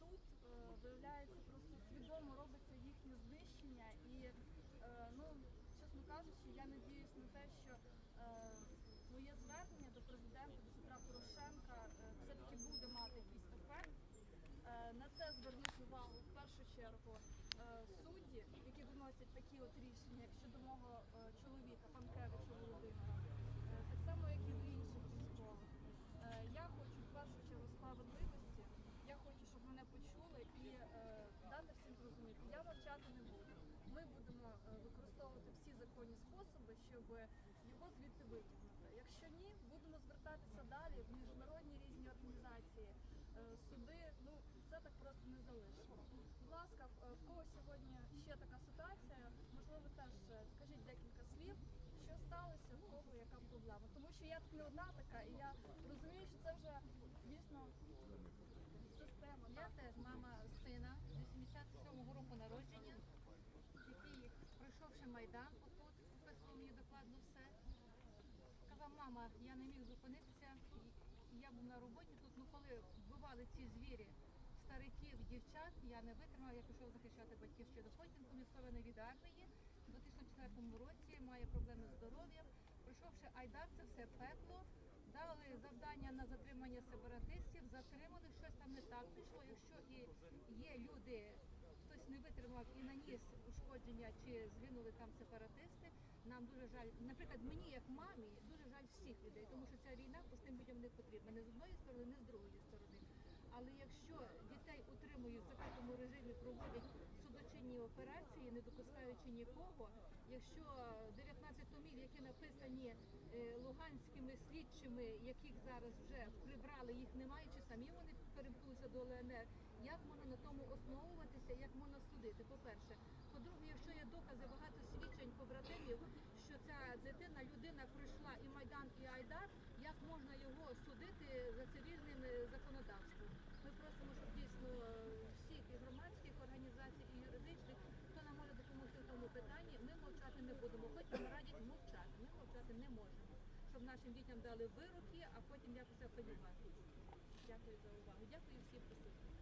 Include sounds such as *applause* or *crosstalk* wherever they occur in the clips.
тут е, виявляється просто свідомо робиться їхнє знищення і е, ну чесно кажучи, я надіюсь на те, що е, моє звернення до президента до Петра Порошенка е, все-таки буде мати якийсь ефект. На це звернуть увагу в першу чергу судді, які виносять такі от рішення, як щодо мого чоловіка Панкевича Володимира, Е, так само як і до інших військових. Е, Я хочу в першу чергу справедливості. Я хочу, щоб мене почули і е, дати всім зрозуміти. Я мовчати не буду. Ми будемо е, використовувати всі законні способи, щоб його звідти витягнути. Якщо ні, будемо звертатися далі в міжнародні різні організації, е, суди. Ну це так просто не залишимо. Будь ласка, в кого сьогодні ще така ситуація? Можливо, теж е, скажіть декілька слів, що сталося, в кого яка проблема. Тому що я тут не одна така, і я розумію, що це вже дійсно система. Я теж мама сина 87-го року народження, який, пройшовши Майдан, отут, описував мені докладно все. Сказав, мама, я не міг зупинитися, я був на роботі тут, ну коли вбивали ці звірі, стариків, дівчат, я не витримав, я пішов захищати батьківщину. Потім комісований від армії у 2004 році, має проблеми з здоров'ям. Пройшовши Айдар, це все пекло. Дали завдання на затримання сепаратистів, затримали, щось там не так пішло. Якщо і є люди, хтось не витримав і наніс ушкодження чи згинули там сепаратисти, нам дуже жаль. Наприклад, мені як мамі дуже всіх людей, тому що ця війна простим людям не потрібна не з одної сторони, не з другої сторони. Але якщо дітей утримують в закритому режимі, проводять судочинні операції, не допускаючи нікого, якщо 19 томів, які написані е, луганськими слідчими, яких зараз вже прибрали, їх немає, чи самі вони перемкнулися до ЛНР, як можна на тому основуватися, як можна судити? По-перше, по-друге, якщо є докази багато свідчень побратимів, що ця дитина, людина пройшла і Майдан, і Айдар, як можна його судити за цивільним е, законодавством? Ми просимо, щоб дійсно е, всіх і громадських організацій, і юридичних, хто нам може допомогти в тому питанні, ми мовчати не будемо. Хоч нам радять мовчати, ми мовчати не можемо. Щоб нашим дітям дали вироки, а потім якось апелювати. Дякую за увагу. Дякую всім присутнім.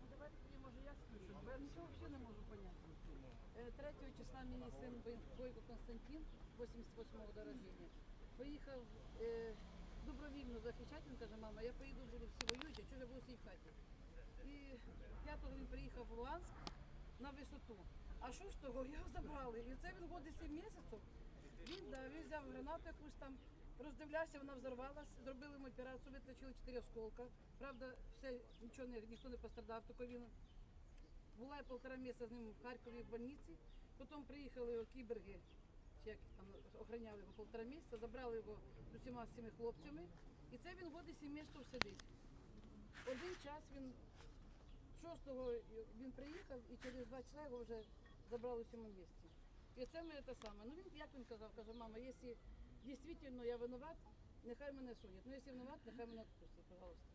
Ну давайте тоді, може я скажу, бо я нічого взагалі не можу поняти. Е, 3 числа мій син Бой- Бойко Константин, 88-го до рождения, поїхав е, добровільно захищати, він каже, мама, я поїду, буду всі воюючі, чого я буду всій хаті. І 5-го він приїхав в Луганськ на висоту. А 6-го *laughs* його забрали. І це він годи 7 місяців. Він, да, він взяв гранату якусь там, роздивлявся, вона взорвалась, зробили йому операцію, витащили 4 осколка. Правда, все, нічого ніхто не пострадав, тільки він була я полтора місяця з ним в Харкові в больниці. Потім приїхали кіберги, чи як там охороняли його полтора місяця, забрали його з усіма цими хлопцями. І це він годи сім місяців сидить. Один час він 6-го він приїхав і через два часа його вже забрали в цьому місці. І це ми те саме. Ну він як він казав, каже, мама, якщо дійсно я винуват, нехай мене судять. Ну якщо винуват, нехай мене відпустять, пожалуйста.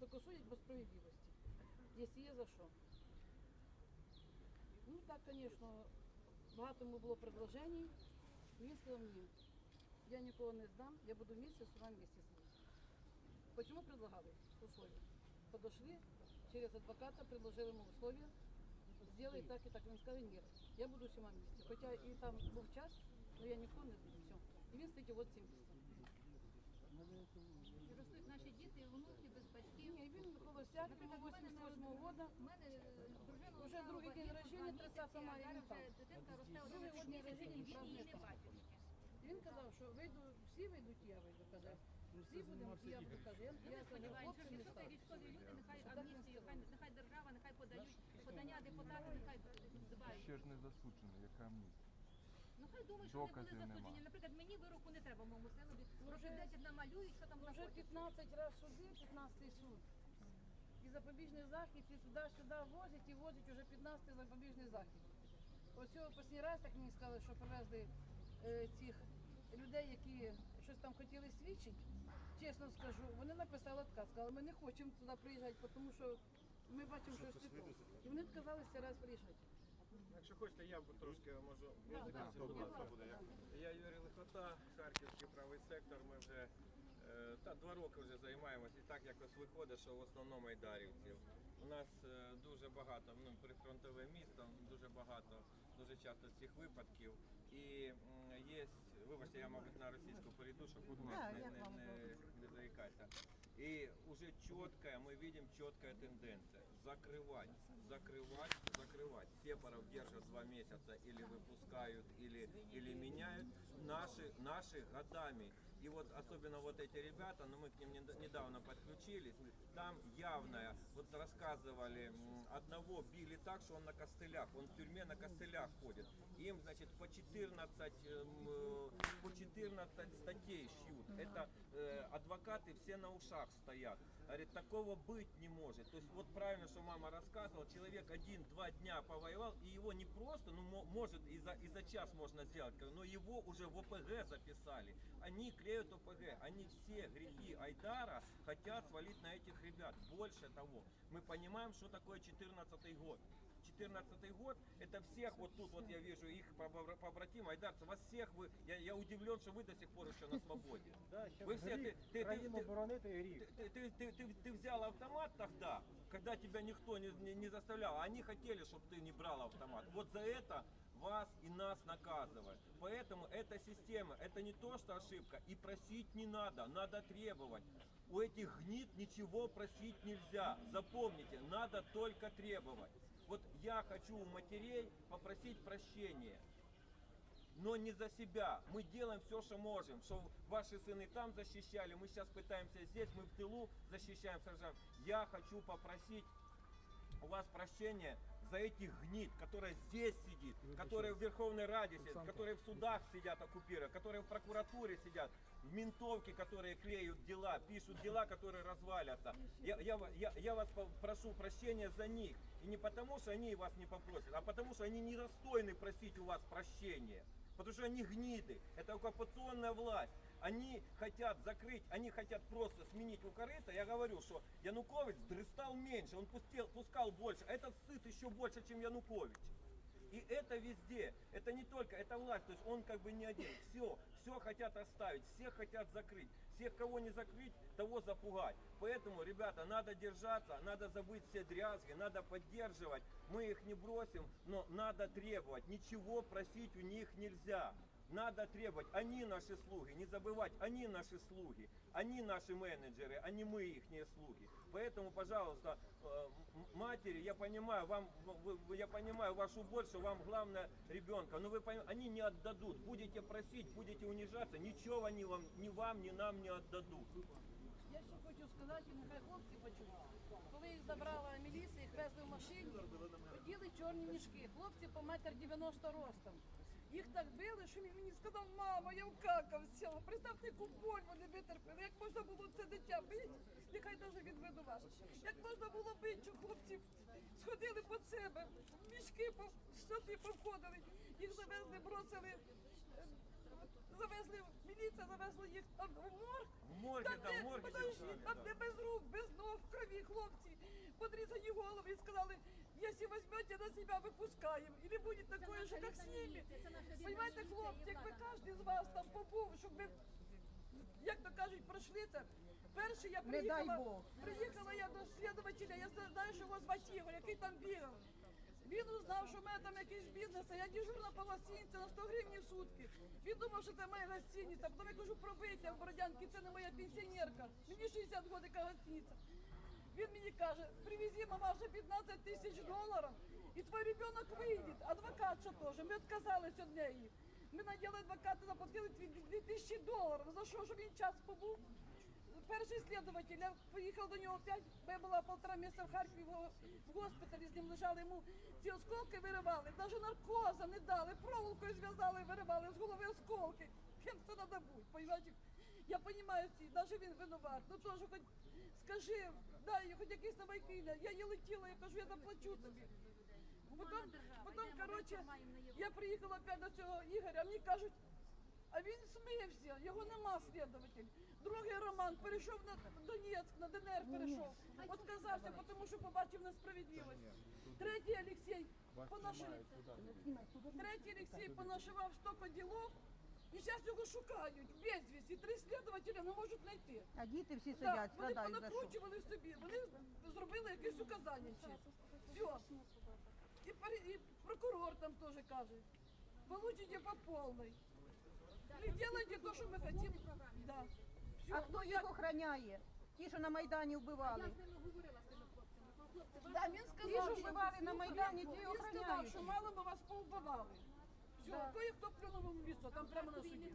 Тільки судять по справедливості. якщо є за що. Ну так, конечно, багато ему было предложень. Він сказав мені, я никого не здам, я буду вместе с вами вместе с. Почему предлагали условия? Подошли, через адвоката предложили ему условия, сделай так и так. Он сказал, нет, я буду с вами вместе. Хотя и там был час, но я никого не буду, все. И він эти вот 70. Мене 88 народила- года. Уже другий день рождения, 30 місяці, мая він там. Другий день рождения він не він казав, що вийду, всі вийдуть, я вийду, каже. Всі будемо, і я буду, каже. Я, Ну, сподіваємося, хлопці що не став. військові люди, нехай не амністію, хай, нехай держава, нехай подають подання депутати, нехай дбають. Ще ж не засуджено, яка амністія. Ну хай думають, що вони були засуджені. нема. Наприклад, мені вироку не треба моєму синові. Вже- 10 намалюють, що там Вже захочуть. 15 разів суди, 15 суд. Запобіжний захід, і туди-сюди возять, і возять уже 15 запобіжний захід. Ось цього останній раз, як мені сказали, що привезли е, цих людей, які щось там хотіли свідчити, чесно скажу, вони написали отказ, сказали, ми не хочемо туди приїжджати, тому що ми бачимо, що щось не то. І вони відказалися раз приїжджати. Якщо хочете, я трошки можу визначитися, будь ласка. Я Юрій Лихота, Харківський правий сектор. Ми вже Та два роки вже займаємося і так якось виходить, що в основному айдарівців. У нас е, дуже багато, ну прифронтове місто, дуже багато, дуже часто цих випадків. І м, є, вибачте, я мабуть на російську перейду, щоб не, Да, не, як не, вам не, не заикайся. И уже четкая, мы видим четкая тенденция. Закрывать, закрывать, закрывать. Сепаров держат два месяца или выпускают, или, или меняют. Наши, наши годами. И вот особенно вот эти ребята, ну мы к ним недавно подключились, там явная, вот рассказывали, одного били так, что он на костылях, он в тюрьме на костылях ходит. Им, значит, по 14, эм, э, по 14 статей шьют. Это э, адвокаты все на ушах стоят. Говорит, такого быть не может. То есть вот правильно, что мама рассказывала, человек один-два дня повоевал, и его не просто, ну мо- может и за, и за час можно сделать, но его уже в ОПГ записали. Они клеют ОПГ, они все грехи Айдара хотят свалить на этих ребят. Больше того, мы понимаем, что такое 14 год. 14 год, это всех вот тут вот я вижу их побра- побратим, айдарцы, вас всех вы, я, я удивлен, что вы до сих пор еще на свободе. Вы все, ты, ты, ты, ты, ты, ты взял автомат тогда, когда тебя никто не, не, не заставлял, а они хотели, чтобы ты не брал автомат. Вот за это вас и нас наказывают. Поэтому эта система, это не то, что ошибка, и просить не надо, надо требовать. У этих гнид ничего просить нельзя. Запомните, надо только требовать. Вот я хочу у матерей попросить прощения но не за себя. Мы делаем все, что можем. Что ваши сыны там защищали, мы сейчас пытаемся здесь, мы в тылу защищаем, сражаем. Я хочу попросить у вас прощения за этих гнид, которая здесь сидит, которые в Верховной Раде сидят, которые в судах сидят оккупированы, которые в прокуратуре сидят, в ментовке, которые клеют дела, пишут дела, которые развалятся. Я, я, я, я вас прошу прощения за них. И не потому, что они вас не попросят, а потому, что они недостойны просить у вас прощения. Потому что они гниды. Это оккупационная власть. Они хотят закрыть, они хотят просто сменить у корыта. Я говорю, что Янукович дрыстал меньше, он пустил, пускал больше. Этот сыт еще больше, чем Янукович. И это везде. Это не только, это власть. То есть он как бы не один. Все, все хотят оставить, всех хотят закрыть. Всех, кого не закрыть, того запугать. Поэтому, ребята, надо держаться, надо забыть все дрязги, надо поддерживать. Мы их не бросим, но надо требовать. Ничего просить у них нельзя. Надо требовать. Они наши слуги. Не забывать, они наши слуги. Они наши менеджеры, а не мы их слуги. Поэтому, пожалуйста, э, м- матери, я понимаю, вам, вы- вы- я понимаю вашу боль, что вам главное ребенка, но вы пойм- они не отдадут. Будете просить, будете унижаться, ничего они вам, ни вам, ни нам не отдадут. Я ще хочу сказати, і нехай хлопці почують. Коли їх забрала міліція, їх везли в машині, оділи чорні мішки. Хлопці по метр 90 ростом. Їх так били, що він мені сказав, мама, я вкакався. Представте, яку боль вони витерпіли. Як можна було це дитя бити? Нехай навіть він винуваш. Як можна було бити, що хлопці сходили під себе, мішки по сюди повходили, їх завезли, бросили. е, Завезли, міліція завезла їх там в морг. В морге, Там, де, в морге подожди, там де без рук, без ног, в крові хлопці, подрізані голови і сказали, якщо візьмете на себе, випускаємо. І не буде такое же, як з ними. Понимаете, хлопці, якби кожен з вас там побув, щоб ви, як то кажуть, пройшли це. Перше я приїхала, приїхала я до слідувателя, я знаю, що його звати Ігор, який там бігав. Він узнав, що в мене там якийсь бізнес, а я дежурна по гостиниці на 100 гривень в сутки. Він думав, що це моя гостиниця. Потім я кажу, пробийте в Бородянки, це не моя пенсіонерка. Мені 60 років, яка гостиниця. Він мені каже, привези, мама, вже 15 тисяч доларів, і твій ребенок вийде. Адвокатша теж. Ми відказалися від неї. Ми наділи адвоката, заплатили 2 тисячі доларів. За що, щоб він час побув? Перший слідуватель, я поїхав до нього опять, бо я була полтора місяця в Харкові в госпіталі, з ним лежали, йому ці осколки виривали, навіть наркоза не дали, проволокою зв'язали, виривали з голови осколки. Ким це треба бути? Я розумію, навіть він винуват, ну теж хоч скажи, дай хоч якісь новий кіля. Я їй летіла, я кажу, я заплачу тобі. Потім, потім, коротше, я приїхала опять до цього Ігоря, мені кажуть, а він смився, його нема слідуватель. Другий Роман перейшов на Донецьк, на ДНР перейшов. Отказався, тому що побачив несправедливість. Третій Олексій понашив. Третій Олексій понашивав стільки ділов, І зараз його шукають безвісті. Три слідувателя не можуть знайти. А діти всі Так, сидять, вони страдають за що. понакручували собі, вони зробили якесь указання ще. Все. І, і прокурор там теж каже, получите по повній. Ви делайте то, що ми хотим. Да. А хто Ну, їх охороняє? Ті, що на Майдані вбивали. Да, він сказав, що що вбивали на Майдані, ті він сказав, що мало би вас повбивали. Все, Да. кое хто плюнув в місто, там прямо на суді.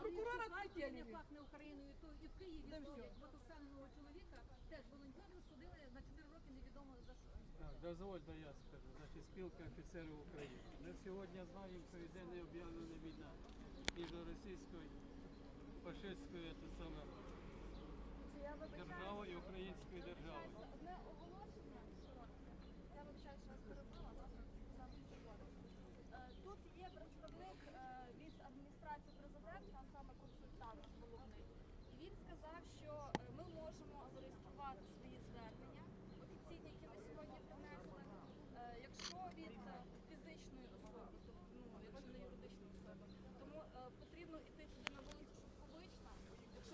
Прокурора Прокурора відтягнули. не пахне Україною, то і в Києві Да судять. Бо того самого чоловіка теж волонтерів судили на 4 роки невідомо за що. Так, дозвольте я скажу. Значить, спілка офіцерів України. Ми сьогодні знаємо, що йде необ'явлена війна між російською фашистською те саме, державою і українською державою. Одне оголошення коротке. Я вибачаю, що вас перебила, завтра сам Е, Тут є представник е, від адміністрації президента, а саме консультант головний. І він сказав, що е, ми можемо зареєструвати свої звернення офіційні, які ми сьогодні принесли, е, якщо від е, фізичної особи, тобто ну, якщо не юридичної особи. Тому е, потрібно йти туди на вулицю Шовковична.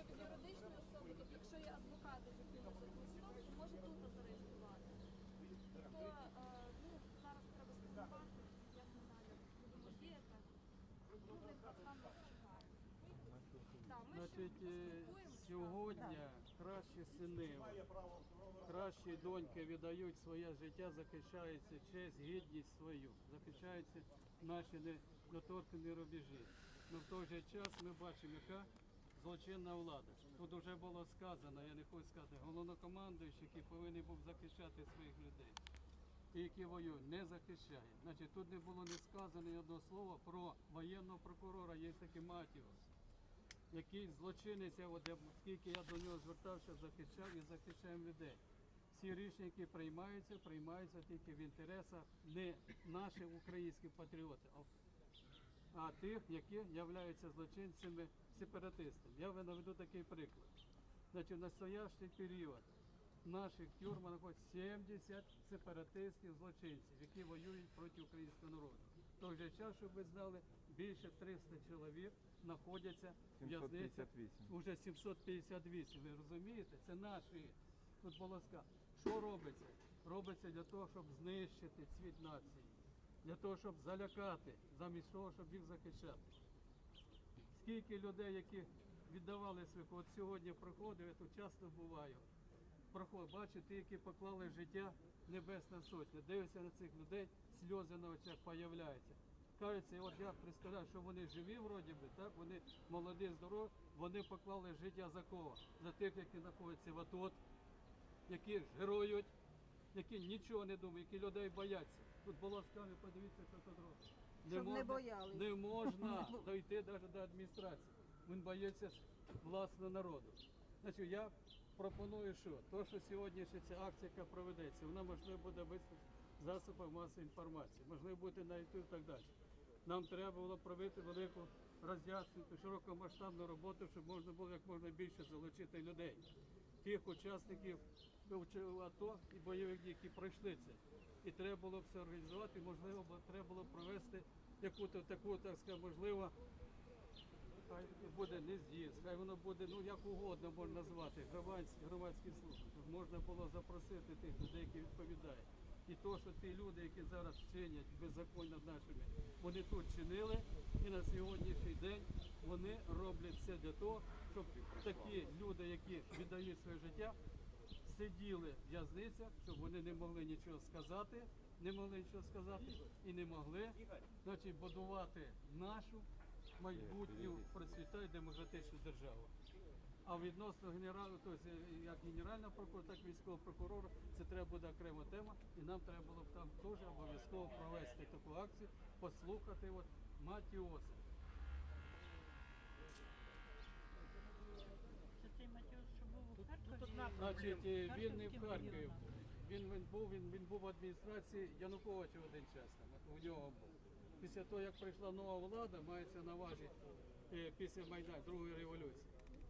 Від особи, тобто якщо є адвокати з якимось то може тут зареєструвати. Тобто, ну, зараз треба спілкувати, як ми далі будемо діяти. Люди так само чекають. Так, ми ще Значить, е, поспілкуємося. сьогодні кращі сини, кращі доньки віддають своє життя, захищається честь, гідність свою, захищаються наші не- недоторкані рубежі. Но в той же час ми бачимо, яка злочинна влада. Тут вже було сказано, я не хочу сказати, головнокомандуючий, який повинен був захищати своїх людей. І які воюють, не захищає. Значить, тут не було не сказано ні одного слова про воєнного прокурора, є такий Матіос який злочинець, от скільки я до нього звертався, захищав і захищаємо людей. Всі рішення, які приймаються, приймаються тільки в інтересах не наших українських патріотів, а- а тих, які являються злочинцями сепаратистами. Я вам наведу такий приклад. Значить, в настоящий період в наших тюрмах знаходиться 70 сепаратистів, злочинців, які воюють проти українського народу. В той же час, щоб ви знали, більше 300 чоловік знаходяться в в'язницях 758. Уже 758, ви розумієте? Це наші. Тут було. Що робиться? Робиться для того, щоб знищити цвіт нації, для того, щоб залякати, замість того, щоб їх захищати. Скільки людей, які віддавали своїх, от сьогодні проходив, я тут часто буваю. Проход, бачу, які поклали життя Небесна Сотня. Дивишся на цих людей, сльози на очах появляються. Кажеться, от я представляю, що вони живі вроді би, так? Вони молоді, здорові, вони поклали життя за кого? За тих, які знаходяться в АТО, які героють, які нічого не думають, які людей бояться. Тут було сказано, подивіться, що тут робить. Щоб не боялись. Не можна *laughs* дойти навіть до адміністрації. Він боїться власного народу. Значить, я пропоную, що то, що сьогодні ще ця акція, яка проведеться, вона можливо буде в засобах масової інформації, можливо буде на YouTube і так далі. Нам треба було провести велику роз'яснити широкомасштабну роботу, щоб можна було як можна більше залучити людей, тих учасників уч- АТО і бойових дій, які пройшли це. І треба було це організувати, можливо, треба було провести яку-то таку, так сказати, можливо, хай буде не з'їзд, хай воно буде, ну як угодно можна назвати, громадські, громадські служби. Щоб можна було запросити тих людей, які відповідають. І то, що ті люди, які зараз чинять беззаконня нашими, вони тут чинили, і на сьогоднішній день вони роблять все для того, щоб такі люди, які віддають своє життя, сиділи в в'язницях, щоб вони не могли нічого сказати, не могли нічого сказати і не могли значить, будувати нашу майбутню процвітаю демократичну державу. А відносно генералу, тобто як генерального прокурора, так і військового прокурора, це треба буде окрема тема, і нам треба було б там теж обов'язково провести таку акцію, послухати от Матіоса. Це цей Матіос, що був у Харкові? Значить, е, він не в Харкові. Він, він був, він, він був в адміністрації Януковича один час. Там, у нього був. Після того, як прийшла нова влада, мається на увазі е, після Майдану, другої революції.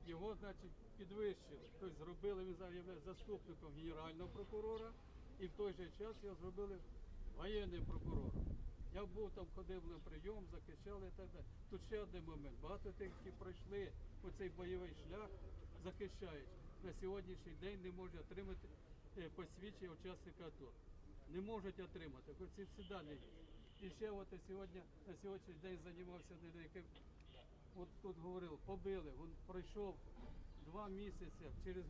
Його, значить, підвищили. Тобто зробили, він зараз заступником генерального прокурора, і в той же час його зробили воєнним прокурором. Я був там, ходив на прийом, захищали і так далі. Тут ще один момент. Багато тих, які пройшли оцей бойовий шлях, захищають, на сьогоднішній день не можуть отримати е, посвідчення учасника АТО. Не можуть отримати, хоч це всі дані є. І ще от сьогодні, на сьогоднішній день займався яким от тут говорив, побили, він пройшов два місяці через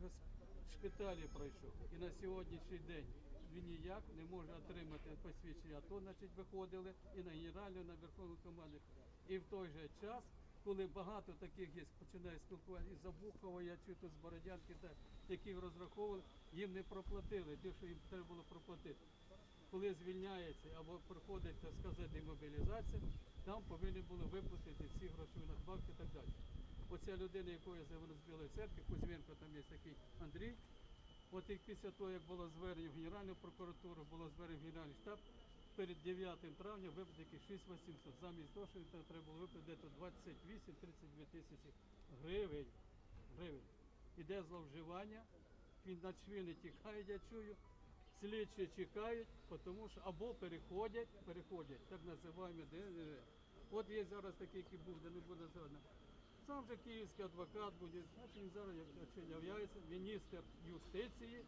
шпиталі пройшов. І на сьогоднішній день він ніяк не може отримати посвідчення. А то, значить, виходили і на генеральну, на верховну команду. І в той же час, коли багато таких є, починає спілкуватися із Забухова, я чую тут з Бородянки, та, які розраховували, їм не проплатили, ті, що їм треба було проплатити коли звільняється або проходить, так сказати, демобілізація, там повинні були виплатити всі грошові надбавки і так далі. Оця людина, якою завели з Білої церкви, Кузьменко, там є такий Андрій. От і після того, як було звернення в Генеральну прокуратуру, було звернення в Генеральний штаб, перед 9 травня виплатити 6800. Замість того, що треба було виплатити 28-32 тисячі гривень. гривень. Іде зловживання, він на чвини тікає, я чую. Слідчі чекають, тому що або переходять, переходять, так називаємо ДНР. От є зараз такий, який був, де не буде згодна. Сам же київський адвокат буде, значить він зараз як являється міністр юстиції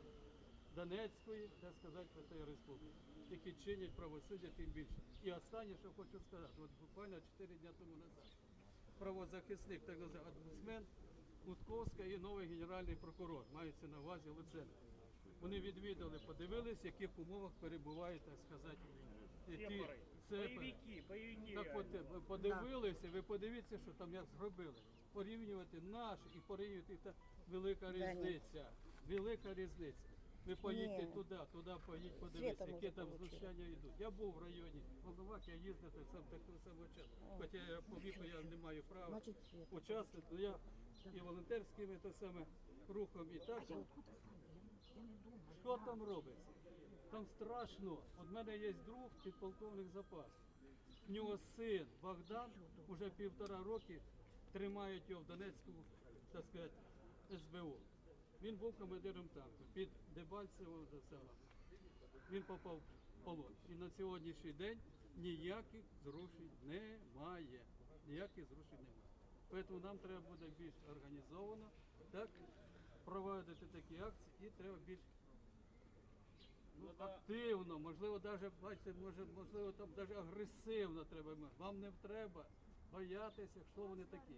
Донецької, так сказати, Святої Республіки, які чинять правосуддя тим більше. І останнє, що хочу сказати, от буквально 4 дні тому назад правозахисник, так називаємо омбудсмен Лутковська і новий генеральний прокурор, мається на увазі Луценко. Вони відвідали, подивились, в яких умовах перебувають, так сказати, ті бойовики. Так от подивилися, ви подивіться, що там як зробили. Порівнювати наш і порівнювати та велика різниця. Велика різниця. Ви поїдьте туди, туди поїдь, подивіться, які там знущання йдуть. Я був в районі Волновах, я їздив так сам такого самого часу. Хоча я по віку я не маю права участвувати, але я і волонтерським і саме рухом, і так. Що там робиться? Там страшно. От мене є друг, підполковник запас. В нього син Богдан уже півтора роки тримають його в Донецькому, так сказати, СБУ. Він був командиром танку під Дебальцевим за селом. Він попав в полон. І на сьогоднішній день ніяких зрушень немає. Ніяких зрушень немає. Тому нам треба буде більш організовано так, проводити такі акції і треба більш ну, активно, можливо, навіть, бачите, може, можливо, там навіть агресивно треба. Вам не треба боятися, хто вони такі.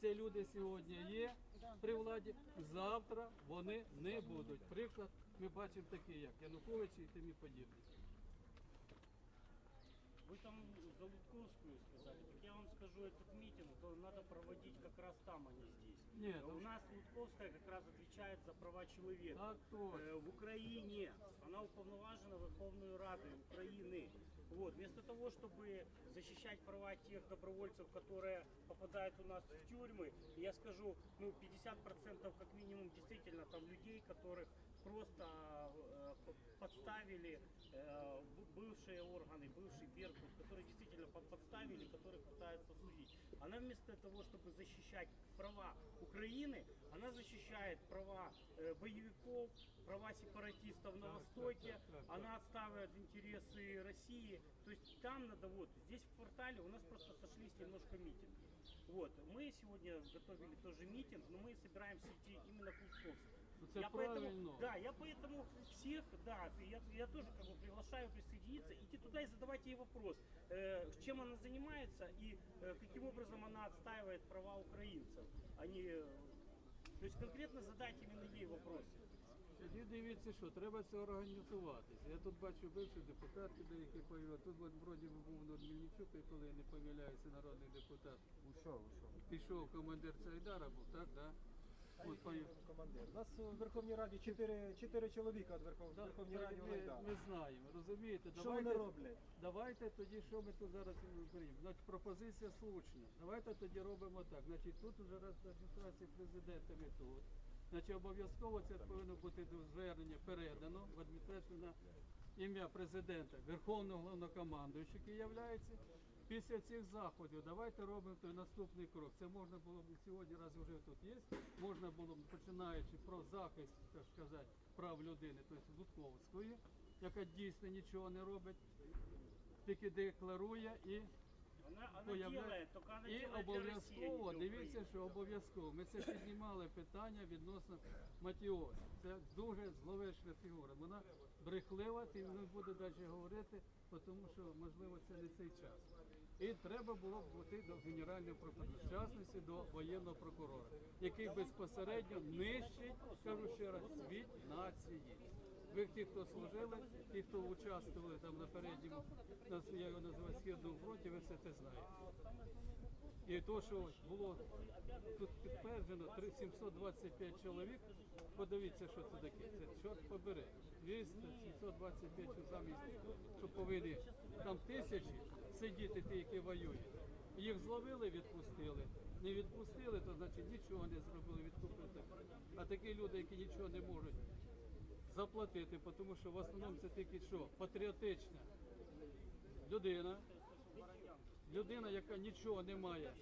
Ці люди сьогодні є при владі, завтра вони не будуть. Приклад ми бачимо такі, як Янукович і тим і подібне. Вы там за Лутковскую сказали. Так я вам скажу, этот митинг то надо проводить как раз там, а не здесь. Нет, Э, У ну нас Лутковская как раз отвечает за права человека. Так точно. Э, В Украине она уповноважена Верховной Радой Украины. Вот. Вместо того, чтобы защищать права тех добровольцев, которые попадают у нас в тюрьмы, я скажу, ну 50% как минимум действительно там людей, которых просто э, п- подставили э, б- бывшие органы, бывший Беркут, которые действительно по- подставили, которых пытаются судить. Она вместо того, чтобы защищать права Украины, она защищает права э, боевиков, права сепаратистов на Востоке, так, так, так. она отстаивает интересы России. То есть там надо вот, здесь в квартале у нас просто сошлись немножко митинги. Вот, мы сегодня готовили тоже митинг, но мы собираемся идти именно к Лутковску. Ну, це Я правильно. поэтому, да, я поэтому всех, да, я, я тоже как бы приглашаю присоединиться, идти туда и задавать ей вопрос, э, чем она занимается и э, каким образом она отстаивает права украинцев. Они, э, то есть конкретно задать именно ей вопрос. Тоді дивіться, що треба це організуватися. Я тут бачу бивших депутатів, деякі появилися. Тут от, вроді би був Нор Мельничук, і коли я не помиляюся, народний депутат. Ушов, ушов. Пішов командир Цайдара був, так, да? Командир. У нас у Верховній Раді чотири, чотири чоловіка від Верхов... Да, Верховній Раді ми, Майдану. ми знаємо, розумієте? Що вони роблять? Давайте тоді, що ми тут зараз говоримо? Значить, пропозиція слушна. Давайте тоді робимо так. Значить, тут уже раз адміністрація президента ми тут. Значить, обов'язково це повинно бути звернення передано в адміністрацію на ім'я президента, Верховного Головнокомандуючого, який являється. Після цих заходів давайте робимо той наступний крок. Це можна було б сьогодні, раз вже тут є, можна було б починаючи про захист, так сказати, прав людини, тобто Лутковської, яка дійсно нічого не робить. тільки декларує і Она, она Появля- делает, только І обов'язково, дивіться, що обов'язково. Ми це піднімали питання відносно Матіос. Це дуже зловечна фігура. Вона брехлива, ти не буде далі говорити, тому що, можливо, це не цей час. І треба було б бути до генерального прокурора, в частності до воєнного прокурора, який безпосередньо нищить, скажу ще раз, світ нації. Ви ті, хто служили, ті, хто участвували там на передньому, я його називаю східному фронті, ви все це знаєте. І то, що було тут підтверджено 3 725 чоловік, подивіться, що це таке. Це чорт побери. 200, 725 що замість, що повинні там тисячі сидіти ті, які воюють. Їх зловили, відпустили. Не відпустили, то значить нічого не зробили, відкупити. А такі люди, які нічого не можуть заплатити, тому що в основному це тільки що патріотична людина, людина, яка нічого не має,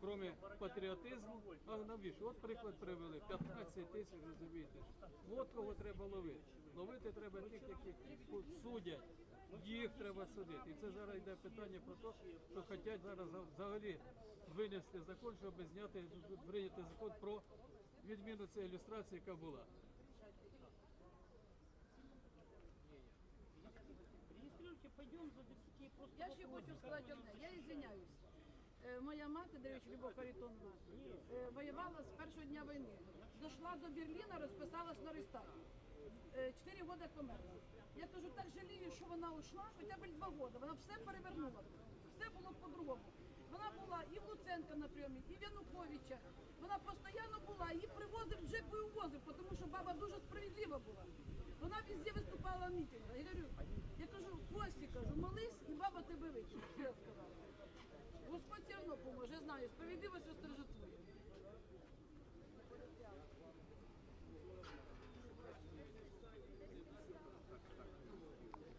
крім патріотизму, а навіщо? От приклад привели, 15 тисяч, розумієте. От кого треба ловити. Ловити треба тих, які судять. Їх треба судити. І це зараз йде питання про те, що хочуть зараз взагалі винести закон, щоб зняти, прийняти закон про відміну цієї ілюстрації, яка була. Пойдем за такие просто Я ще хочу сказати одне, я Моя мати, до речі, Любов Харитоновна, е, воювала з першого дня війни. Дошла до Берліна, розписалась на Рейстагі. Е, Чотири роки померла. Я кажу, так жалію, що вона ушла, хоча б два роки. Вона все перевернула. Все було по-другому. Вона була і в Луценка на прийомі, і в Януковича. Вона постійно була, її привозив в джипу і увозив, тому що баба дуже справедлива була. Вона везде виступала в мітингах. Я говорю, я кажу, Кості, кажу, молись, і баба тебе вичить. *laughs* Я сказала. Господь все одно поможе, я знаю, справедливость остережет твою.